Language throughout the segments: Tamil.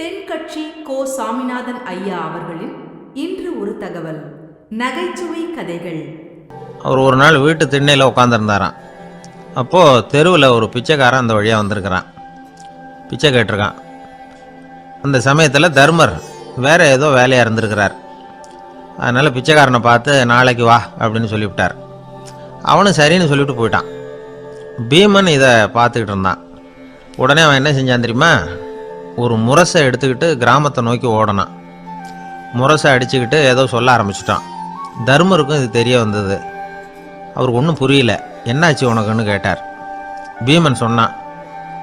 தென்கட்சி கோ சாமிநாதன் ஐயா அவர்களின் இன்று ஒரு தகவல். நகைச்சுவை கதைகள். அவர் ஒரு நாள் வீட்டு திண்ணையில் உட்காந்துருந்தாராம் அப்போது தெருவில் ஒரு பிச்சைக்காரன் அந்த வழியாக வந்திருக்கிறான். பிச்சை கேட்டிருக்கான். அந்த சமயத்தில் தர்மர் வேற ஏதோ வேலையாக இருந்திருக்கிறார். அதனால் பிச்சைக்காரனை பார்த்து நாளைக்கு வா அப்படின்னு சொல்லிவிட்டார். அவனும் சரின்னு சொல்லிவிட்டு போயிட்டான். பீமன் இதை பார்த்துக்கிட்டு இருந்தான். உடனே அவன் என்ன செஞ்சான் தெரியுமா? ஒரு முரசை எடுத்துக்கிட்டு கிராமத்தை நோக்கி ஓடினான் முரசை அடிச்சுக்கிட்டு ஏதோ சொல்ல ஆரம்பிச்சிட்டான். தர்மருக்கும் இது தெரிய வந்தது. அவருக்கு ஒன்றும் புரியல. என்னாச்சு உனக்குன்னு? கேட்டார். பீமன் சொன்னான்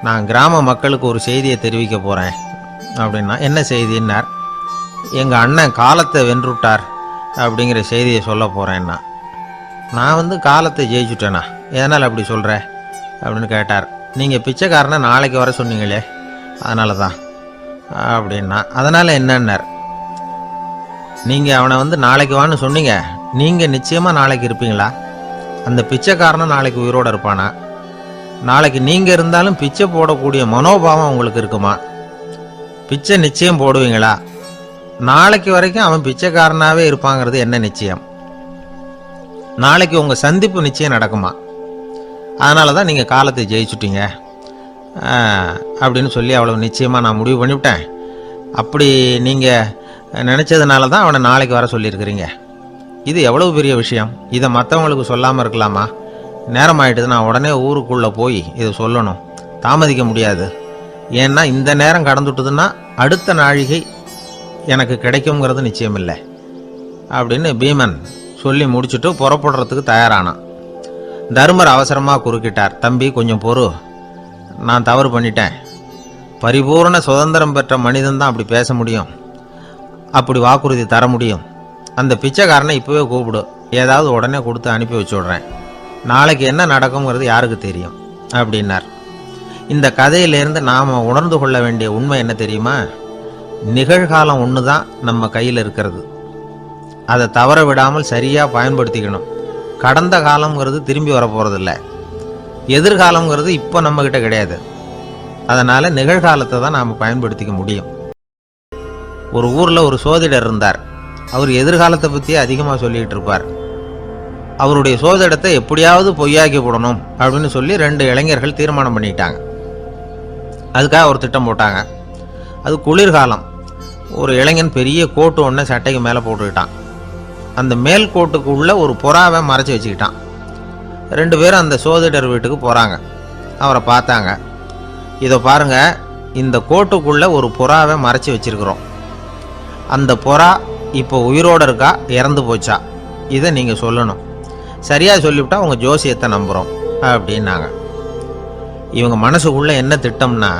நான் கிராம மக்களுக்கு ஒரு செய்தியை தெரிவிக்க போகிறேன் அப்படின்னா என்ன செய்தின்னார்? எங்கள் அண்ணன் காலத்தை வென்றுட்டார் அப்படிங்கிற செய்தியை சொல்ல போகிறேன்னா நான் வந்து காலத்தை ஜெயிச்சுட்டேனா? எதனால் அப்படி சொல்கிற அப்படின்னு கேட்டார். நீங்கள் பிச்சைக்காரனை நாளைக்கு வர சொன்னீங்களே அதனால தான். அப்படின்னா அதனால் என்னன்னார்? நீங்கள் அவனை வந்து நாளைக்கு வான்னு சொன்னீங்க. நீங்கள் நிச்சயமாக நாளைக்கு இருப்பீங்களா? அந்த பிச்சைக்காரனும் நாளைக்கு உயிரோடு இருப்பானா? நாளைக்கு நீங்கள் இருந்தாலும் பிச்சை போடக்கூடிய மனோபாவம் உங்களுக்கு இருக்குமா? பிச்சை நிச்சயம் போடுவீங்களா? நாளைக்கு வரைக்கும் அவன் பிச்சைக்காரனாகவே இருப்பாங்கிறது என்ன நிச்சயம்? நாளைக்கு உங்கள் சந்திப்பு நிச்சயம் நடக்குமா? அதனால தான் நீங்கள் காலத்தை ஜெயிச்சுட்டீங்க. அப்படின்னு சொல்லி அவ்வளவு நிச்சயமாக நான் முடிவு பண்ணிவிட்டேன். அப்படி நீங்கள் நினச்சதுனால தான் அவனை நாளைக்கு வர சொல்லியிருக்கிறீங்க. இது எவ்வளவு பெரிய விஷயம்? இதை மற்றவங்களுக்கு சொல்லாமல் இருக்கலாமா? நேரம் ஆயிட்டுது நான் உடனே ஊருக்குள்ளே போய் இதை சொல்லணும். தாமதிக்க முடியாது. ஏன்னா இந்த நேரம் கடந்துட்டுதுன்னா அடுத்த நாழிகை எனக்கு கிடைக்குங்கிறது நிச்சயம் இல்லை அப்படின்னு பீமன் சொல்லி முடிச்சுட்டு புறப்படுறதுக்கு தயாரானான். தர்மர் அவசரமாக குறுக்கிட்டார். தம்பி கொஞ்சம் பொறு. நான் தவறு பண்ணிட்டேன். பரிபூரண சுதந்திரம் பெற்ற மனிதன் தான் அப்படி பேச முடியும். அப்படி வாக்குறுதி தர முடியும். அந்த பிச்சைக்காரனை இப்போவே கூப்பிடு. ஏதாவது உடனே கொடுத்து அனுப்பி வச்சு விட்றேன் நாளைக்கு என்ன நடக்குங்கிறது யாருக்கு தெரியும்? அப்படின்னார். இந்த கதையிலேருந்து நாம் உணர்ந்து கொள்ள வேண்டிய உண்மை என்ன தெரியுமா? நிகழ்காலம் ஒன்று தான் நம்ம கையில் இருக்கிறது. அதை தவற விடாமல் சரியாக பயன்படுத்திக்கணும். கடந்த காலம்ங்கிறது திரும்பி வரப்போகிறதில்ல எதிர்காலங்கிறது இப்போ நம்மக்கிட்ட கிடையாது. அதனால் நிகழ்காலத்தை தான் நாம் பயன்படுத்திக்க முடியும். ஒரு ஊரில் ஒரு சோதிடர் இருந்தார். அவர் எதிர்காலத்தை பற்றி அதிகமாக சொல்லிகிட்டு இருப்பார். அவருடைய சோதிடத்தை எப்படியாவது பொய்யாக்கி விடணும் அப்படின்னு சொல்லி ரெண்டு இளைஞர்கள் தீர்மானம் பண்ணிட்டாங்க. அதுக்காக ஒரு திட்டம் போட்டாங்க. அது குளிர்காலம். ஒரு இளைஞன் பெரிய கோட்டு ஒன்று சட்டைக்கு மேலே போட்டுக்கிட்டான். அந்த மேல் கோட்டுக்குள்ளே ஒரு புறாவை மறைச்சி வச்சுக்கிட்டான். ரெண்டு பேரும் அந்த சோதிடர் வீட்டுக்கு போகிறாங்க அவரை பார்த்தாங்க. இதை பாருங்க இந்த கோட்டுக்குள்ளே ஒரு புறாவை மறைச்சி வச்சிருக்கிறோம். அந்த புறா இப்போ உயிரோடு இருக்கா? இறந்து போச்சா? இதை நீங்கள் சொல்லணும். சரியாக சொல்லிவிட்டா உங்கள் ஜோசியத்தை நம்புகிறோம் அப்படின்னாங்க. இவங்க மனசுக்குள்ளே என்ன திட்டம்னா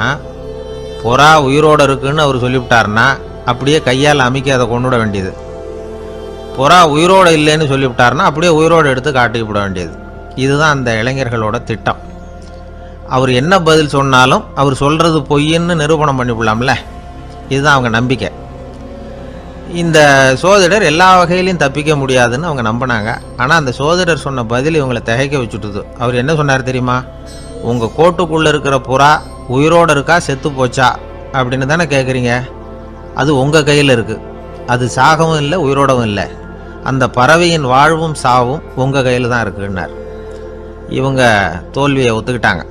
புறா உயிரோடு இருக்குன்னு அவர் சொல்லிவிட்டாருன்னா அப்படியே கையால் அமைக்க அதை கொண்டு விட வேண்டியது. புறா உயிரோடு இல்லைன்னு சொல்லிவிட்டாருன்னா அப்படியே உயிரோடு எடுத்து காட்டிவிட வேண்டியது. இதுதான் அந்த இளைஞர்களோட திட்டம். அவர் என்ன பதில் சொன்னாலும் அவர் சொல்கிறது பொய்ன்னு நிரூபணம் பண்ணிவிடலாம்ல? இதுதான் அவங்க நம்பிக்கை. இந்த சோதிடர் எல்லா வகையிலையும் தப்பிக்க முடியாதுன்னு அவங்க நம்பினாங்க. ஆனால் அந்த சோதிடர் சொன்ன பதில் இவங்களை திகைக்க வச்சுட்டுது. அவர் என்ன சொன்னார் தெரியுமா? உங்கள் கோட்டுக்குள்ளே இருக்கிற புறா உயிரோடு இருக்கா செத்து போச்சா? அப்படின்னு தானே கேட்குறீங்க அது உங்கள் கையில் இருக்குது அது சாகவும் இல்லை உயிரோடவும் இல்லை. அந்த பறவையின் வாழ்வும் சாவும் உங்கள் கையில் தான் இருக்குன்னார். இவங்க தோல்வியை ஒத்துக்கிட்டாங்க.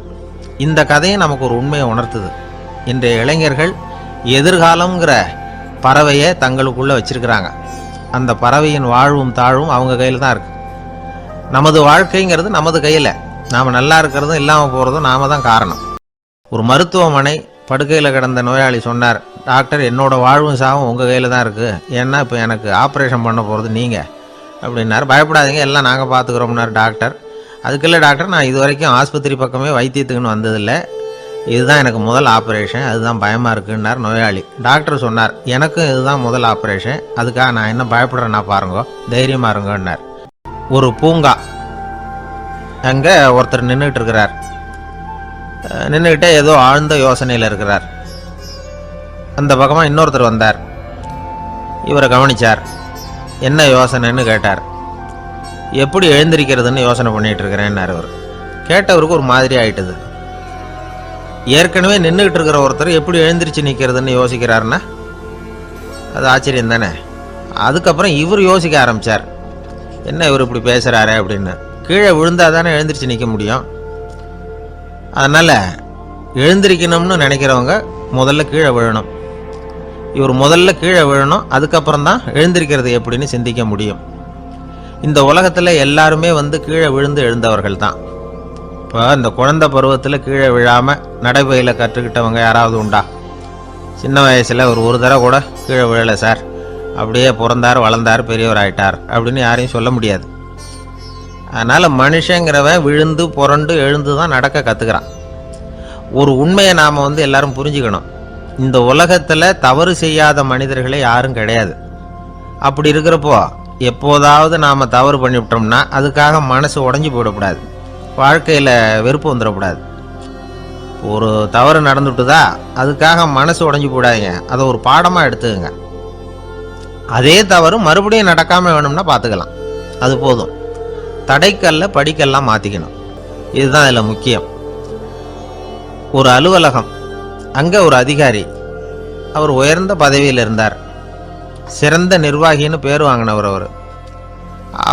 இந்த கதையை நமக்கு ஒரு உண்மையை உணர்த்துது. இன்றைய இளைஞர்கள் எதிர்காலங்கிற பறவையை தங்களுக்குள்ளே வச்சிருக்கிறாங்க. அந்த பறவையின் வாழ்வும் தாழ்வும் அவங்க கையில் தான் இருக்குது நமது வாழ்க்கைங்கிறது நமது கையில். நாம் நல்லா இருக்கிறதும் இல்லாமல் போகிறதும் நாம தான் காரணம். ஒரு மருத்துவமனை படுக்கையில் கிடந்த நோயாளி சொன்னார் டாக்டர் என்னோடய வாழ்வும் சாவும் உங்கள் கையில் தான் இருக்குது ஏன்னா இப்போ எனக்கு ஆப்ரேஷன் பண்ண போகிறது நீங்கள் அப்படின்னார். பயப்படாதீங்க எல்லாம் நாங்கள் பார்த்துக்குறோம்னார் டாக்டர். அதுக்குள்ளே டாக்டர் நான் இது வரைக்கும் ஆஸ்பத்திரி பக்கமே வைத்தியத்துக்குன்னு வந்ததில்லை. இதுதான் எனக்கு முதல் ஆப்ரேஷன். அதுதான் பயமாக இருக்குன்னார் நோயாளி. டாக்டர் சொன்னார் எனக்கும் இதுதான் முதல் ஆப்ரேஷன். அதுக்காக நான் என்ன பயப்படுறேன்னா பாருங்க தைரியமாக இருங்கன்னார். ஒரு பூங்கா அங்கே ஒருத்தர் நின்றுட்டு இருக்கிறார். நின்றுக்கிட்டே ஏதோ ஆழ்ந்த யோசனையில் இருக்கிறார். அந்த பக்கமாக இன்னொருத்தர் வந்தார். இவரை கவனிச்சார். என்ன யோசனைன்னு கேட்டார். எப்படி எழுந்திருக்கிறதுன்னு யோசனை பண்ணிகிட்டு இருக்கிறேன்னார் இவர் கேட்டவருக்கு ஒரு மாதிரி ஆயிட்டுது. ஏற்கனவே நின்றுக்கிட்டு இருக்கிற ஒருத்தர் எப்படி எழுந்திரிச்சு நிற்கிறதுன்னு யோசிக்கிறாருன்னா அது ஆச்சரியம் தானே. அதுக்கப்புறம் இவர் யோசிக்க ஆரம்பிச்சார். என்ன இவர் இப்படி பேசுகிறாரு அப்படின்னு. கீழே விழுந்தால் தானே எழுந்திரிச்சு நிற்க முடியும். அதனால் எழுந்திருக்கணும்னு நினைக்கிறவங்க முதல்ல கீழே விழணும். இவர் முதல்ல கீழே விழணும் அதுக்கப்புறம் தான் எழுந்திருக்கிறது எப்படின்னு சிந்திக்க முடியும். இந்த உலகத்தில் எல்லாருமே வந்து கீழே விழுந்து எழுந்தவர்கள் தான் இப்போ இந்த குழந்தை பருவத்தில் கீழே விழாமல் நடைபயில கற்றுக்கிட்டவங்க யாராவது உண்டா? சின்ன வயசில் ஒரு ஒரு தடவை கூட கீழே விழலை சார். அப்படியே பிறந்தார் வளர்ந்தார் பெரியவர் ஆயிட்டார் அப்படின்னு யாரையும் சொல்ல முடியாது. அதனால் மனுஷங்கிறவன் விழுந்து புரண்டு எழுந்து தான் நடக்க கற்றுக்கிறான் ஒரு உண்மையை நாம் வந்து எல்லாரும் புரிஞ்சுக்கணும். இந்த உலகத்தில் தவறு செய்யாத மனிதர்களே யாரும் கிடையாது. அப்படி இருக்கிறப்போ எப்போதாவது நாம் தவறு பண்ணிவிட்டோம்னா அதுக்காக மனசு உடஞ்சி போயிடக்கூடாது. வாழ்க்கையில் வெறுப்பு வந்துடக்கூடாது. ஒரு தவறு நடந்துட்டுதா அதுக்காக மனசு உடஞ்சி போடாதீங்க அதை ஒரு பாடமாக எடுத்துக்கங்க. அதே தவறு மறுபடியும் நடக்காமல் வேணும்னா பார்த்துக்கலாம் அது போதும். தடைக்கல்ல படிக்கல்லாம் மாற்றிக்கணும் இதுதான் இதில் முக்கியம். ஒரு அலுவலகம். அங்கே ஒரு அதிகாரி. அவர் உயர்ந்த பதவியில் இருந்தார். சிறந்த நிர்வாகின்னு பேர் வாங்கினவர் அவர்.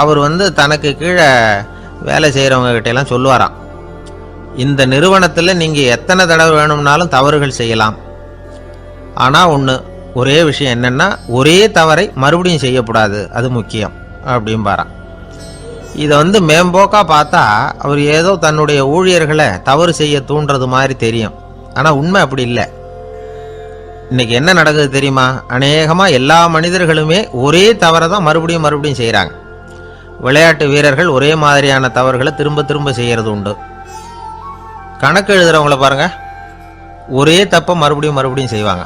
அவர் வந்து தனக்கு கீழே வேலை செய்கிறவங்க கிட்டெல்லாம் சொல்லுவாராம். இந்த நிறுவனத்தில் நீங்கள் எத்தனை தடவை வேணும்னாலும் தவறுகள் செய்யலாம். ஆனால் ஒன்று ஒரே விஷயம் என்னென்னா ஒரே தவறை மறுபடியும் செய்யக்கூடாது. அது முக்கியம் அப்படிம்பாராம். இதை வந்து மேம்போக்காக பார்த்தா அவர் ஏதோ தன்னுடைய ஊழியர்களை தவறு செய்ய தூண்டுறது மாதிரி தெரியும். ஆனால் உண்மை அப்படி இல்லை. இன்னைக்கு என்ன நடக்குது தெரியுமா? அநேகமாக எல்லா மனிதர்களுமே ஒரே தவறை தான் மறுபடியும் மறுபடியும் செய்கிறாங்க விளையாட்டு வீரர்கள் ஒரே மாதிரியான தவறுகளை திரும்ப திரும்ப செய்கிறது உண்டு. கணக்கு எழுதுகிறவங்கள பாருங்கள் ஒரே தப்பை மறுபடியும் மறுபடியும் செய்வாங்க.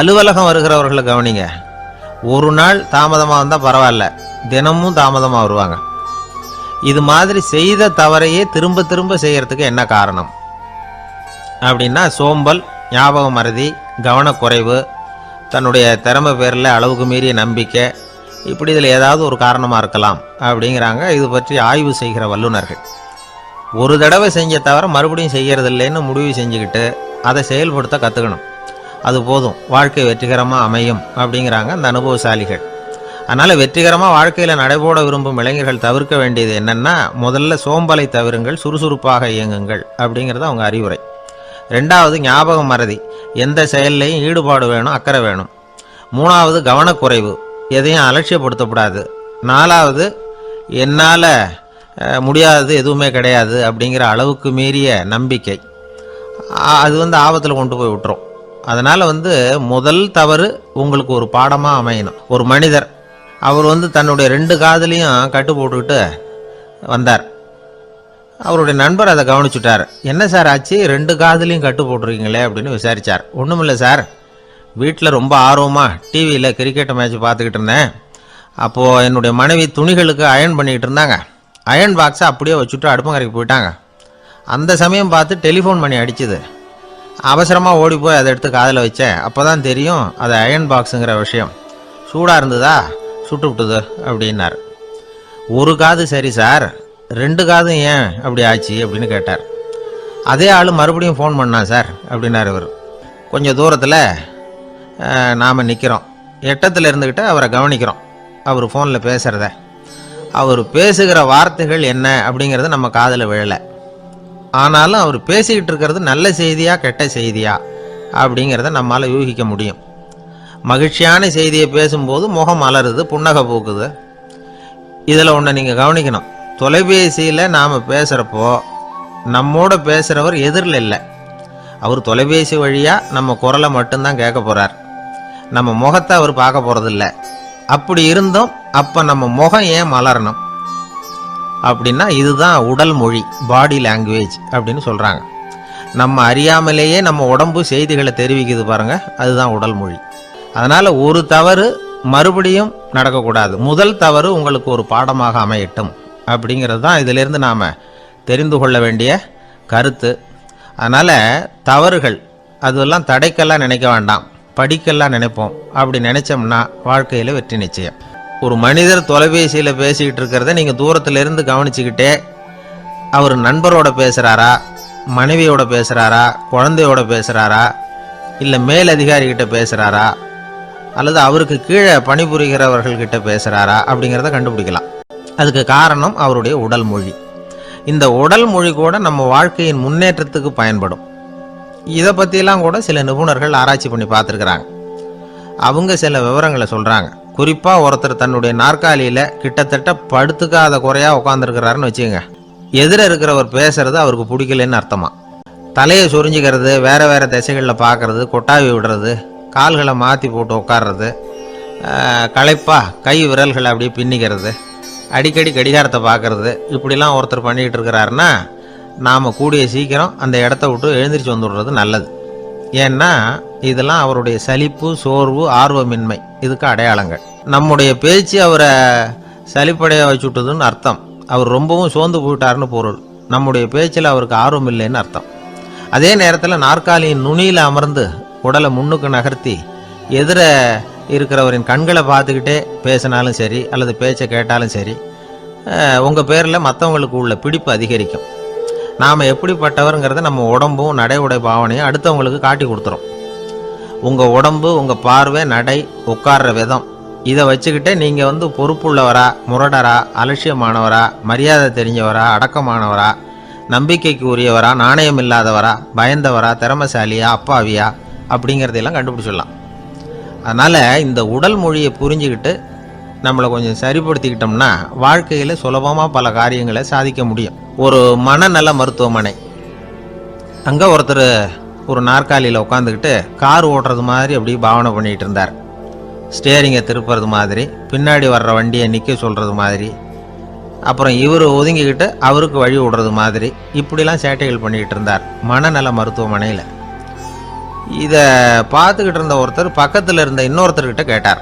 அலுவலகம் வருகிறவர்களை கவனிங்க. ஒரு நாள் தாமதமாக வந்தால் பரவாயில்ல. தினமும் தாமதமாக வருவாங்க. இது மாதிரி செய்த தவறையே திரும்ப திரும்ப செய்கிறதுக்கு என்ன காரணம்? அப்படின்னா சோம்பல் ஞாபக மறதி கவனக்குறைவு தன்னுடைய திறமை பேரில் அளவுக்கு மீறிய நம்பிக்கை இப்படி இதில் ஏதாவது ஒரு காரணமாக இருக்கலாம் அப்படிங்கிறாங்க. இது பற்றி ஆய்வு செய்கிற வல்லுநர்கள். ஒரு தடவை செஞ்ச தவிர மறுபடியும் செய்கிறது இல்லைன்னு முடிவு செஞ்சுக்கிட்டு அதை செயல்படுத்த கற்றுக்கணும் அது போதும். வாழ்க்கை வெற்றிகரமாக அமையும் அப்படிங்கிறாங்க அந்த அனுபவசாலிகள். அதனால் வெற்றிகரமாக வாழ்க்கையில் நடைபோட விரும்பும் இளைஞர்கள் தவிர்க்க வேண்டியது என்னென்னா முதல்ல சோம்பலை தவிருங்கள் சுறுசுறுப்பாக இயங்குங்கள் அப்படிங்கிறது அவங்க அறிவுரை. ரெண்டாவது ஞாபக மறதி. எந்த செயல்லையும் ஈடுபாடு வேணும் அக்கறை வேணும். மூணாவது கவனக்குறைவு. எதையும் அலட்சியப்படுத்தக்கூடாது நாலாவது என்னால் முடியாதது எதுவுமே கிடையாது அப்படிங்கிற அளவுக்கு மீறிய நம்பிக்கை. அது வந்து ஆபத்தில் கொண்டு போய் விட்டுரும். அதனால் வந்து முதல் தவறு உங்களுக்கு ஒரு பாடமாக அமையணும். ஒரு மனிதர். அவர் வந்து தன்னுடைய ரெண்டு காதுலையும் கட்டு போட்டுக்கிட்டு வந்தார். அவருடைய நண்பர் அதை கவனிச்சுட்டார். என்ன சார் ஆச்சு? ரெண்டு காதுலையும் கட்டு போட்டிருக்கீங்களே அப்படின்னு விசாரிச்சார். ஒன்றுமில்ல சார். வீட்டில் ரொம்ப ஆர்வமாக டிவியில் கிரிக்கெட் மேட்ச் பார்த்துக்கிட்டு இருந்தேன். அப்போது என்னுடைய மனைவி துணிகளுக்கு அயர்ன் பண்ணிக்கிட்டு இருந்தாங்க. அயர்ன் பாக்ஸை அப்படியே வச்சுட்டு அடுப்பங்கரைக்கு போயிட்டாங்க. அந்த சமயம் பார்த்து டெலிஃபோன் பண்ணி அடிச்சுது. அவசரமாக ஓடி போய் அதை எடுத்து காதில் வச்சேன். அப்போ தான் தெரியும் அது அயர்ன் பாக்ஸுங்கிற விஷயம். சூடாக இருந்ததா? சுட்டு விட்டுது அப்படின்னார். ஒரு காது சரி சார். ரெண்டு காதும் ஏன் அப்படி ஆச்சு அப்படின்னு கேட்டார். அதே ஆள் மறுபடியும் ஃபோன் பண்ணான் சார் அப்படின்னார் இவர். கொஞ்சம் தூரத்தில் நாம் நிற்கிறோம் எட்டத்தில் இருந்துக்கிட்டு அவரை கவனிக்கிறோம். அவர் ஃபோனில் பேசுகிறத அவர் பேசுகிற வார்த்தைகள் என்ன அப்படிங்கிறது நம்ம காதில் விழலை. ஆனாலும் அவர் பேசிக்கிட்டு இருக்கிறது நல்ல செய்தியா கெட்ட செய்தியா அப்படிங்கிறத நம்மால் யூகிக்க முடியும். மகிழ்ச்சியான செய்தியை பேசும்போது முகம் மலருது புன்னகை பூக்குது. இதில் ஒன்று நீங்கள் கவனிக்கணும். தொலைபேசியில் நாம் பேசுகிறப்போ நம்மோட பேசுகிறவர் எதிரில் இல்லை. அவர் தொலைபேசி வழியாக நம்ம குரலை மட்டும்தான் கேட்க போகிறார் நம்ம முகத்தை அவர் பார்க்க போகிறதில்ல அப்படி இருந்தும் அப்போ நம்ம முகம் ஏன் மலரணும்? அப்படின்னா இதுதான் உடல் மொழி பாடி லாங்குவேஜ் அப்படின்னு சொல்கிறாங்க நம்ம அறியாமலேயே நம்ம உடம்பு செய்திகளை தெரிவிக்குது பாருங்கள் அதுதான் உடல் மொழி. அதனால் ஒரு தவறு மறுபடியும் நடக்கக்கூடாது. முதல் தவறு உங்களுக்கு ஒரு பாடமாக அமையட்டும். அப்படிங்கிறது தான் இதிலிருந்து நாம் தெரிந்து கொள்ள வேண்டிய கருத்து. அதனால் தவறுகள் அதெல்லாம் தடைக்கெல்லாம் நினைக்க வேண்டாம். படிக்கெல்லாம் நினைப்போம். அப்படி நினைச்சோம்னா வாழ்க்கையில் வெற்றி நிச்சயம். ஒரு மனிதர் தொலைபேசியில் பேசிக்கிட்டு இருக்கிறத நீங்கள் தூரத்துலேருந்து கவனிச்சுக்கிட்டே அவர் நண்பரோட பேசுகிறாரா மனைவியோட பேசுகிறாரா குழந்தையோட பேசுகிறாரா இல்லை மேலதிகாரிகிட்ட பேசுகிறாரா அல்லது அவருக்கு கீழே பணிபுரிகிறவர்கள்கிட்ட பேசுகிறாரா அப்படிங்கிறத கண்டுபிடிக்கலாம். அதுக்கு காரணம் அவருடைய உடல் மொழி. இந்த உடல் மொழி கூட நம்ம வாழ்க்கையின் முன்னேற்றத்துக்கு பயன்படும். இதை பற்றியெல்லாம் கூட சில நிபுணர்கள் ஆராய்ச்சி பண்ணி பார்த்துருக்குறாங்க. அவங்க சில விவரங்களை சொல்கிறாங்க குறிப்பாக ஒருத்தர் தன்னுடைய நாற்காலியில் கிட்டத்தட்ட படுத்துக்காத குறையாக உட்காந்துருக்கிறாருன்னு வச்சுக்கோங்க. எதிர இருக்கிறவர் பேசுறது அவருக்கு பிடிக்கலன்னு அர்த்தமா? தலையை சொரிஞ்சிக்கிறது வேறு வேறு திசைகளில் பார்க்குறது கொட்டாவி விடுறது கால்களை மாற்றி போட்டு உட்கார்றது களைப்பாக களைப்பா கை விரல்களை அப்படியே பின்னிக்கிறது அடிக்கடி கடிகாரத்தை பார்க்கறது. இப்படிலாம் ஒருத்தர் பண்ணிக்கிட்டு இருக்கிறாருன்னா நாம் கூடிய சீக்கிரம் அந்த இடத்த விட்டு எழுந்திரிச்சு வந்துடுறது நல்லது. ஏன்னா இதெல்லாம் அவருடைய சலிப்பு சோர்வு ஆர்வமின்மை. இதுக்கு அடையாளங்கள். நம்முடைய பேச்சு அவரை சலிப்படைய வச்சுட்டதுன்னு அர்த்தம். அவர் ரொம்பவும் சோர்ந்து போயிட்டாருன்னு பொருள். நம்முடைய பேச்சில் அவருக்கு ஆர்வம் இல்லைன்னு அர்த்தம். அதே நேரத்தில் நாற்காலியின் நுனியில் அமர்ந்து உடலை முன்னுக்கு நகர்த்தி எதிர இருக்கிறவரின் கண்களை பார்த்துக்கிட்டே பேசினாலும் சரி அல்லது பேச்சை கேட்டாலும் சரி உங்கள் பேரில் மற்றவங்களுக்கு உள்ள பிடிப்பு அதிகரிக்கும். நாம் எப்படிப்பட்டவருங்கிறத நம்ம உடம்பும் நடை உடை பாவனையும் அடுத்தவங்களுக்கு காட்டி கொடுத்துரும். உங்கள் உடம்பு உங்கள் பார்வை நடை உட்கார்ற விதம். இதை வச்சுக்கிட்டே நீங்கள் வந்து பொறுப்புள்ளவரா முரடரா அலட்சியமானவரா மரியாதை தெரிஞ்சவரா அடக்கமானவரா நம்பிக்கைக்கு உரியவரா நாணயம் இல்லாதவரா பயந்தவரா திறமசாலியா அப்பாவியா அப்படிங்கிறதையெல்லாம் கண்டுபிடிச்சிடலாம். அதனால் இந்த உடல் மொழியை புரிஞ்சுக்கிட்டு நம்மளை கொஞ்சம் சரிப்படுத்திக்கிட்டோம்னா வாழ்க்கையில் சுலபமாக பல காரியங்களை சாதிக்க முடியும். ஒரு மனநல மருத்துவமனை. அங்கே ஒருத்தர் ஒரு நாற்காலியில் உட்காந்துக்கிட்டு கார் ஓட்டுறது மாதிரி அப்படி பாவனை பண்ணிகிட்டு இருந்தார். ஸ்டேரிங்கை திருப்புறது மாதிரி பின்னாடி வர்ற வண்டியை நிற்க சொல்கிறது மாதிரி அப்புறம் இவர் ஒதுங்கிக்கிட்டு அவருக்கு வழி விடுறது மாதிரி இப்படிலாம் சேட்டைகள் பண்ணிக்கிட்டு இருந்தார் மனநல மருத்துவமனையில். இதை பார்த்துக்கிட்டு இருந்த ஒருத்தர் பக்கத்தில் இருந்த இன்னொருத்தர்கிட்ட கேட்டார்.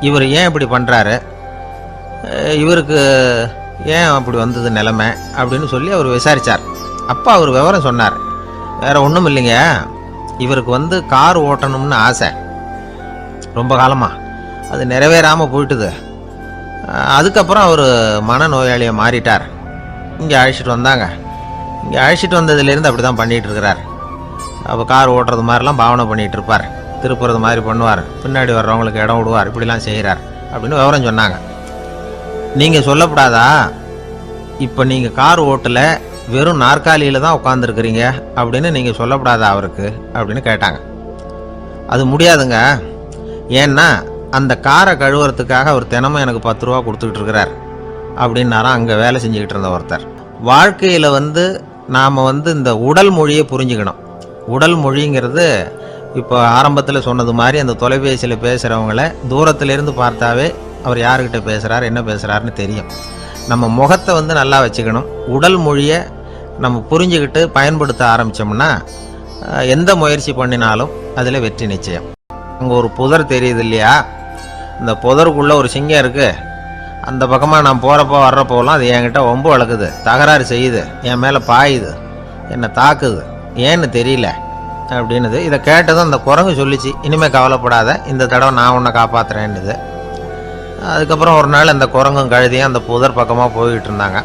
இவர் ஏன் இப்படி பண்ணுறாரு இவருக்கு ஏன் அப்படி வந்தது நிலைமை? அப்படின்னு சொல்லி அவர் விசாரித்தார் அப்போ அவர் விவரம் சொன்னார். வேறு ஒன்றும் இல்லைங்க. இவருக்கு வந்து கார் ஓட்டணும்னு ஆசை. ரொம்ப காலமாக அது நிறைவேறாமல் போயிட்டுது. அதுக்கப்புறம் அவர் மனநோயாளியை மாறிட்டார். இங்கே அழைச்சிட்டு வந்தாங்க. இங்கே அழைச்சிட்டு வந்ததுலேருந்து அப்படி தான் பண்ணிகிட்டு இருக்கிறார். அப்போ கார் ஓட்டுறது மாதிரிலாம் பாவனை பண்ணிகிட்டு இருப்பார். திருப்புறது மாதிரி பண்ணுவார். பின்னாடி வர்றவங்களுக்கு இடம் விடுவார். இப்படிலாம் செய்கிறார் அப்படின்னு விவரம் சொன்னாங்க. நீங்கள் சொல்லப்படாதா? இப்போ நீங்கள் கார் ஓட்டல வெறும் நாற்காலியில் தான் உட்காந்துருக்குறீங்க அப்படின்னு நீங்கள் சொல்லப்படாதா அவருக்கு? அப்படின்னு கேட்டாங்க. அது முடியாதுங்க. ஏன்னா அந்த காரை கழுவுறதுக்காக அவர் தினமும் எனக்கு பத்து ரூபா கொடுத்துக்கிட்டு இருக்கிறார். அப்படின்னாராம் அங்கே வேலை செஞ்சுக்கிட்டு இருந்த ஒருத்தர். வாழ்க்கையில் வந்து நாம் வந்து இந்த உடல் மொழியை புரிஞ்சுக்கணும். உடல் மொழிங்கிறது இப்போ ஆரம்பத்தில் சொன்னது மாதிரி அந்த தொலைபேசியில் பேசுகிறவங்கள தூரத்திலிருந்து பார்த்தாவே அவர் யாருக்கிட்ட பேசுகிறார் என்ன பேசுகிறாருன்னு தெரியும். நம்ம முகத்தை வந்து நல்லா வச்சுக்கணும். உடல் மொழியை நம்ம புரிஞ்சுக்கிட்டு பயன்படுத்த ஆரம்பித்தோம்னா எந்த முயற்சி பண்ணினாலும் அதில் வெற்றி நிச்சயம். அங்கே ஒரு புதர் தெரியுது இல்லையா? இந்த புதருக்குள்ளே ஒரு சிங்கம் இருக்குது அந்த பக்கமாக நான் போகிறப்போ வர்றப்போலாம் அது என்கிட்ட ஒம்பு வளர்க்குது தகராறு செய்யுது. என் மேலே பாயுது. என்னை தாக்குது. ஏன்னு தெரியல அப்படின்னுது. இதை கேட்டதும் அந்த குரங்கு சொல்லிச்சு இனிமேல் கவலைப்படாத இந்த தடவை நான் உன்னை காப்பாற்றுறேன்னுது அதுக்கப்புறம் ஒரு நாள் அந்த குரங்கும் கழுதியும் அந்த புதர் பக்கமாக போய்கிட்டு இருந்தாங்க.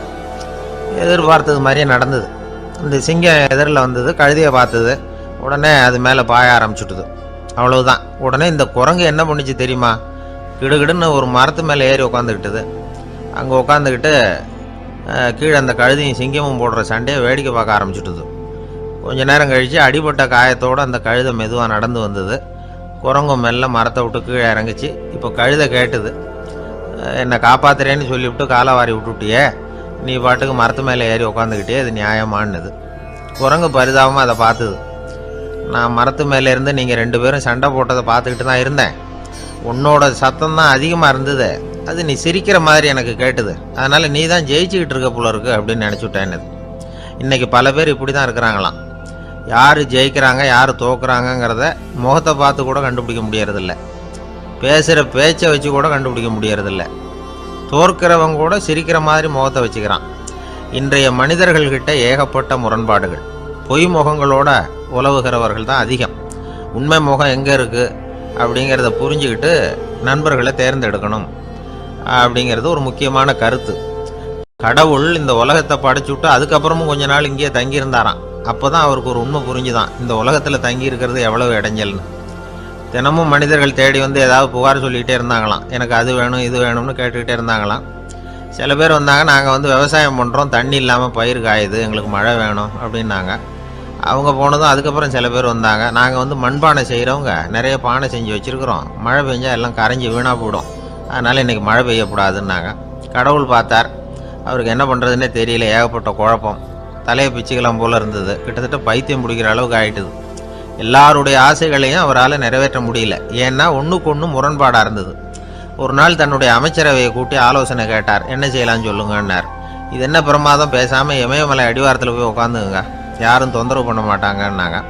எதிர்பார்த்தது மாதிரியே நடந்தது. இந்த சிங்கம் எதிரில் வந்தது கழுதியை பார்த்தது. உடனே அது மேலே பாய ஆரம்பிச்சுட்டுது. அவ்வளவுதான். உடனே இந்த குரங்கு என்ன பண்ணுச்சு தெரியுமா? கிடுகிடுன்னு ஒரு மரத்து மேலே ஏறி உட்காந்துக்கிட்டது அங்கே உட்காந்துக்கிட்டு கீழே அந்த கழுதியும் சிங்கமும் போடுற சண்டையை வேடிக்கை பார்க்க ஆரம்பிச்சுட்டுது. கொஞ்ச நேரம் கழித்து அடிபட்ட காயத்தோடு அந்த கழுதை மெதுவாக நடந்து வந்தது. குரங்கும் மெல்ல மரத்தை விட்டு கீழே இறங்குச்சு. இப்போ கழுதை கேட்டுது. என்னை காப்பாத்துறேன்னு சொல்லிவிட்டு காலை வாரி விட்டுட்டியே. நீ பாட்டுக்கு மரத்து மேலே ஏறி உட்காந்துக்கிட்டே அது நியாயமானது குரங்கு பரிதாபமாக அதை பார்த்துது நான் மரத்து மேலே இருந்து நீங்கள் ரெண்டு பேரும் சண்டை போட்டதை பார்த்துக்கிட்டு தான் இருந்தேன். உன்னோட சத்தம் தான் அதிகமாக இருந்தது. அது நீ சிரிக்கிற மாதிரி எனக்கு கேட்டுது. அதனால் நீ தான் ஜெயிச்சுக்கிட்டு இருக்க போல இருக்கு அப்படின்னு நினச்சிவிட்டேன்னு இன்றைக்கி பல பேர் இப்படி தான் இருக்கிறாங்களாம். யார் ஜெயிக்கிறாங்க யார் தோக்குறாங்கங்கிறத முகத்தை பார்த்து கூட கண்டுபிடிக்க முடியறதில்ல. பேசுகிற பேச்சை வச்சு கூட கண்டுபிடிக்க முடியறதில்ல. தோற்கிறவங்க கூட சிரிக்கிற மாதிரி முகத்தை வச்சுக்கிறான். இன்றைய மனிதர்கள்கிட்ட ஏகப்பட்ட முரண்பாடுகள். பொய் முகங்களோட உலவுகிறவர்கள் தான் அதிகம். உண்மை முகம் எங்கே இருக்குது அப்படிங்கிறத புரிஞ்சுக்கிட்டு நண்பர்களை தேர்ந்தெடுக்கணும் அப்படிங்கிறது ஒரு முக்கியமான கருத்து. கடவுள் இந்த உலகத்தை படைச்சு விட்டு அதுக்கப்புறமும் கொஞ்ச நாள் இங்கேயே தங்கியிருந்தாராம். அப்போ தான் அவருக்கு ஒரு உண்மை புரிஞ்சுதான். இந்த உலகத்தில் தங்கி இருக்கிறது எவ்வளவு இடைஞ்சல்னு. தினமும் மனிதர்கள் தேடி வந்து ஏதாவது புகார் சொல்லிக்கிட்டே இருந்தாங்களாம். எனக்கு அது வேணும் இது வேணும்னு கேட்டுக்கிட்டே இருந்தாங்களாம். சில பேர் வந்தாங்க நாங்கள் வந்து விவசாயம் பண்ணுறோம் தண்ணி இல்லாமல் பயிர் காயுது எங்களுக்கு மழை வேணும் அப்படின்னாங்க. அவங்க போனதும் அதுக்கப்புறம் சில பேர் வந்தாங்க நாங்கள் வந்து மண்பானை செய்கிறவங்க நிறைய பானை செஞ்சு வச்சுருக்குறோம். மழை பெஞ்சால் எல்லாம் கரைஞ்சி வீணாக போயிடும். அதனால் இன்றைக்கி மழை பெய்யக்கூடாதுன்னாங்க. கடவுள் பார்த்தார். அவருக்கு என்ன பண்ணுறதுன்னே தெரியல ஏகப்பட்ட குழப்பம். தலையை பிச்சுக்கலாம் போல இருந்தது. கிட்டத்தட்ட பைத்தியம் பிடிக்கிற அளவுக்கு ஆயிட்டுது. எல்லாருடைய ஆசைகளையும் அவரால் நிறைவேற்ற முடியல. ஏன்னா ஒன்றுக்கு ஒன்று முரண்பாடாக இருந்தது. ஒரு நாள் தன்னுடைய அமைச்சரவையை கூட்டி ஆலோசனை கேட்டார். என்ன செய்யலாம்னு சொல்லுங்கன்னார். இது என்ன பிரமாதம்? பேசாமல் இமயமலை அடிவாரத்தில் போய் உட்காந்துங்க யாரும் தொந்தரவு பண்ண மாட்டாங்கன்னாங்க.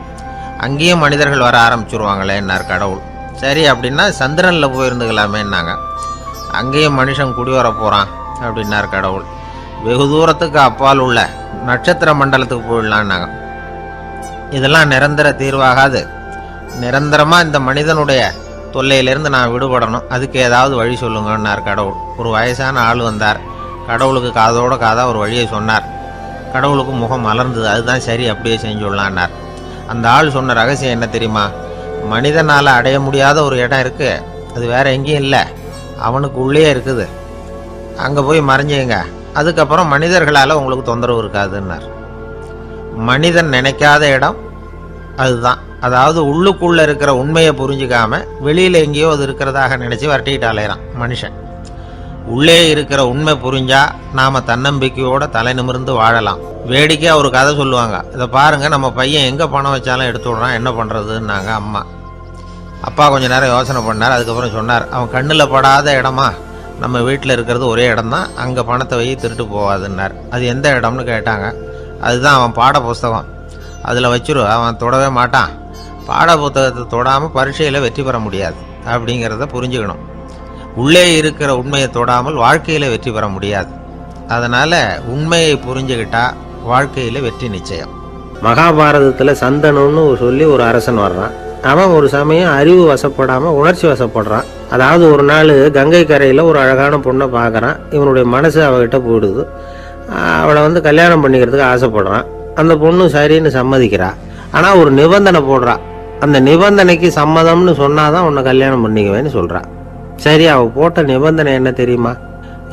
அங்கேயும் மனிதர்கள் வர ஆரம்பிச்சிருவாங்களேன்னார் கடவுள். சரி அப்படின்னா சந்திரனில் போயிருந்துக்கலாமேன்னாங்க. அங்கேயும் மனுஷன் குடி வர போகிறான் அப்படின்னார் கடவுள். வெகு தூரத்துக்கு அப்பால் உள்ள நட்சத்திர மண்டலத்துக்கு போயிடலான்னாங்க இதெல்லாம் நிரந்தர தீர்வாகாது. நிரந்தரமாக இந்த மனிதனுடைய தொல்லையிலேருந்து நான் விடுபடணும். அதுக்கு ஏதாவது வழி சொல்லுங்கன்னார் கடவுள். ஒரு வயசான ஆள் வந்தார். கடவுளுக்கு காதோட காதாக ஒரு வழியை சொன்னார். கடவுளுக்கு முகம் மலர்ந்தது. அதுதான் சரி அப்படியே செஞ்சுடலான்னார் அந்த ஆள் சொன்ன ரகசியம் என்ன தெரியுமா? மனிதனால் அடைய முடியாத ஒரு இடம் இருக்குது அது வேற எங்கேயும் இல்லை. அவனுக்கு உள்ளே இருக்குது. அங்கே போய் மறைஞ்சிங்க. அதுக்கப்புறம் மனிதர்களால் உங்களுக்கு தொந்தரவு இருக்காதுன்னார். மனிதன் நினைக்காத இடம் அதுதான். அதாவது உள்ளுக்குள்ளே இருக்கிற உண்மையை புரிஞ்சுக்காம வெளியில் எங்கேயோ அது இருக்கிறதாக நினச்சி வரட்டிக்கிட்டு அலையிறான் மனுஷன். உள்ளே இருக்கிற உண்மை புரிஞ்சா நாம் தன்னம்பிக்கையோட தலை நிமிர்ந்து வாழலாம். வேடிக்கையாக ஒரு கதை சொல்லுவாங்க. இதை பாருங்க நம்ம பையன் எங்கே பணம் வச்சாலும் எடுத்து விடுறான் என்ன பண்ணுறதுன்னாங்க அம்மா. அப்பா கொஞ்ச நேரம் யோசனை பண்ணார் அதுக்கப்புறம் சொன்னார் அவன் கண்ணில் படாத இடமா? நம்ம வீட்டில் இருக்கிறது ஒரே இடம் தான் அங்கே பணத்தை வை திருட்டு போகாதுன்னார். அது எந்த இடம்னு கேட்டாங்க. அதுதான் அவன் பாட புஸ்தகம். அதில் வச்சிரு அவன் தொடவே மாட்டான். பாட புத்தகத்தை தொடாமல் பரீட்சையில் வெற்றி பெற முடியாது. அப்படிங்கிறத புரிஞ்சுக்கணும். உள்ளே இருக்கிற உண்மையை தொடாமல் வாழ்க்கையில் வெற்றி பெற முடியாது. அதனால் உண்மையை புரிஞ்சுக்கிட்டா வாழ்க்கையில் வெற்றி நிச்சயம். மகாபாரதத்தில் சந்தனுன்னு சொல்லி ஒரு அரசன் வர்றான். அவன் ஒரு சமயம் அறிவு வசப்படாமல் உணர்ச்சி வசப்படுறான். அதாவது ஒரு நாள் கங்கை கரையில் ஒரு அழகான பொண்ணை பார்க்குறான். இவனுடைய மனசு அவகிட்ட போயிடுது. அவளை வந்து கல்யாணம் பண்ணிக்கிறதுக்கு ஆசைப்படுறான். அந்த பொண்ணு சரின்னு சம்மதிக்கிறா. ஆனால் ஒரு நிபந்தனை போடுறா. அந்த நிபந்தனைக்கு சம்மதம்னு சொன்னாதான் உன்னை கல்யாணம் பண்ணிக்குவேன்னு சொல்கிறான் சரி அவள் போட்ட நிபந்தனை என்ன தெரியுமா?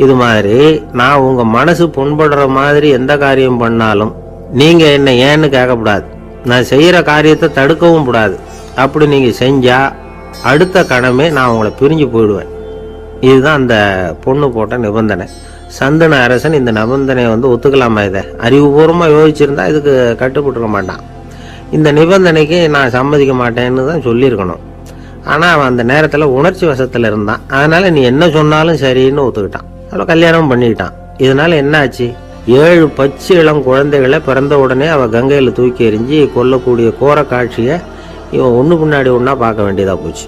இது மாதிரி நான் உங்கள் மனசு புண்படுற மாதிரி எந்த காரியம் பண்ணாலும் நீங்கள் என்ன ஏன்னு கேட்கக்கூடாது. நான் செய்கிற காரியத்தை தடுக்கவும் கூடாது. அப்படி நீங்கள் செஞ்சால் அடுத்த கணமே நான் உங்களை பிரிஞ்சு போயிடுவேன். இதுதான் அந்த பொண்ணு போட்ட நிபந்தனை. சந்தன அரசன் இந்த நிபந்தனையை வந்து ஒத்துக்கலாமா இதை? அறிவுபூர்வமாக யோசிச்சிருந்தா இதுக்கு கட்டுப்பட்டுருக்க மாட்டான். இந்த நிபந்தனைக்கு நான் சம்மதிக்க மாட்டேன்னு தான் சொல்லியிருக்கணும். ஆனால் அவன் அந்த நேரத்தில் உணர்ச்சி வசத்தில் இருந்தான். அதனால் நீ என்ன சொன்னாலும் சரின்னு ஒத்துக்கிட்டான். அவளை கல்யாணம் பண்ணிக்கிட்டான். இதனால் என்ன ஆச்சு ஏழு பச்சை இளம் குழந்தைகளை பிறந்த உடனே அவள் கங்கையில் தூக்கி எறிஞ்சு கொல்லக்கூடிய கோர காட்சியை இவன் ஒன்று பின்னாடி ஒன்றா பார்க்க வேண்டியதாக போச்சு.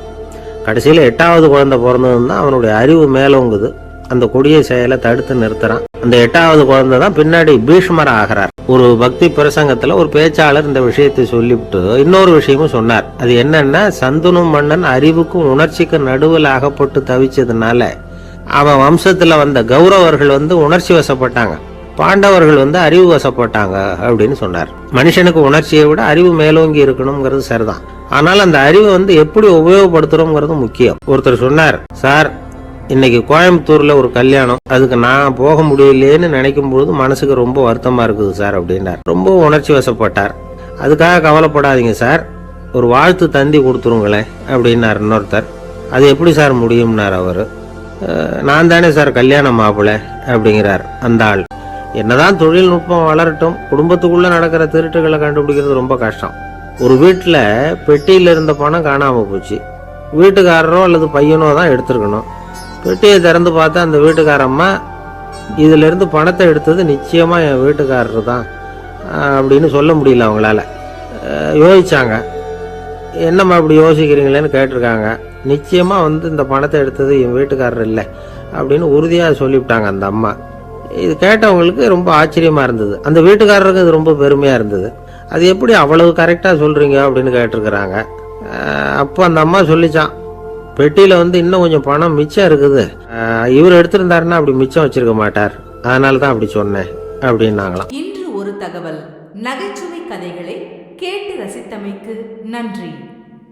கடைசியில் எட்டாவது குழந்தை பிறந்தது தான் அவனுடைய அறிவு மேலோங்குது அந்த கொடிய செயலை தடுத்து நிறுத்துறான். அந்த எட்டாவது குழந்தை தான் பின்னாடி பீஷ்மர் ஆகிறார். ஒரு பக்தி பிரசங்கத்தில் ஒரு பேச்சாளர் இந்த விஷயத்தை சொல்லிவிட்டு இன்னொரு விஷயமும் சொன்னார். அது என்னன்னா சந்துனும் மன்னன் அறிவுக்கும் உணர்ச்சிக்கும் நடுவில் அகப்பட்டு தவிச்சதுனால அவன் வம்சத்தில் வந்த கௌரவர்கள் வந்து உணர்ச்சி வசப்பட்டாங்க. பாண்டவர்கள் வந்து அறிவு வசப்பட்டாங்க அப்படின்னு சொன்னார். மனுஷனுக்கு உணர்ச்சியை விட அறிவு மேலோங்கி இருக்கணுங்கிறது சரிதான். ஆனால் அந்த அறிவை வந்து எப்படி உபயோகப்படுத்துறோங்கிறது முக்கியம். ஒருத்தர் சொன்னார் சார் இன்னைக்கு கோயம்புத்தூர்ல ஒரு கல்யாணம். அதுக்கு நான் போக முடியலையேன்னு நினைக்கும் பொழுது மனசுக்கு ரொம்ப வருத்தமா இருக்குது சார் அப்படின்னார். ரொம்ப உணர்ச்சி வசப்பட்டார். அதுக்காக கவலைப்படாதீங்க சார். ஒரு வாழ்த்து தந்தி கொடுத்துருங்களேன் அப்படின்னார் இன்னொருத்தர். அது எப்படி சார் முடியும்னார் அவர்? நான் தானே சார் கல்யாணம் மாப்பிள்ள அப்படிங்கிறார் அந்த ஆள். என்னதான் தொழில்நுட்பம் வளரட்டும் குடும்பத்துக்குள்ளே நடக்கிற திருட்டுகளை கண்டுபிடிக்கிறது ரொம்ப கஷ்டம். ஒரு வீட்டில் பெட்டியில் இருந்த பணம் காணாமல் போச்சு. வீட்டுக்காரரோ அல்லது பையனோ தான் எடுத்திருக்கணும். பெட்டியை திறந்து பார்த்தா அந்த வீட்டுக்காரம்மா இதிலிருந்து பணத்தை எடுத்தது நிச்சயமாக என் வீட்டுக்காரர் தான் அப்படின்னு சொல்ல முடியல அவங்களால. யோசிச்சாங்க. என்னம்மா இப்படி யோசிக்கிறீங்களேன்னு கேட்டிருக்காங்க. நிச்சயமாக வந்து இந்த பணத்தை எடுத்தது என் வீட்டுக்காரர் இல்லை அப்படின்னு உறுதியாக சொல்லிவிட்டாங்க அந்த அம்மா. இது கேட்டவங்களுக்கு ரொம்ப ஆச்சரியமாக இருந்தது. அந்த வீட்டுக்காரருக்கு இது ரொம்ப பெருமையாக இருந்தது. அது எப்படி அவ்வளவு கரெக்டாக சொல்கிறீங்க அப்படின்னு கேட்டிருக்கிறாங்க. அப்போ அந்த அம்மா சொல்லிச்சான் பெட்டியில் வந்து இன்னும் கொஞ்சம் பணம் மிச்சம் இருக்குது. இவர் எடுத்திருந்தாருன்னா அப்படி மிச்சம் வச்சிருக்க மாட்டார். அதனால தான் அப்படி சொன்னேன் அப்படின்னாங்களாம். இன்று ஒரு தகவல். நகைச்சுவை கதைகளை கேட்டு ரசித்தமைக்கு நன்றி.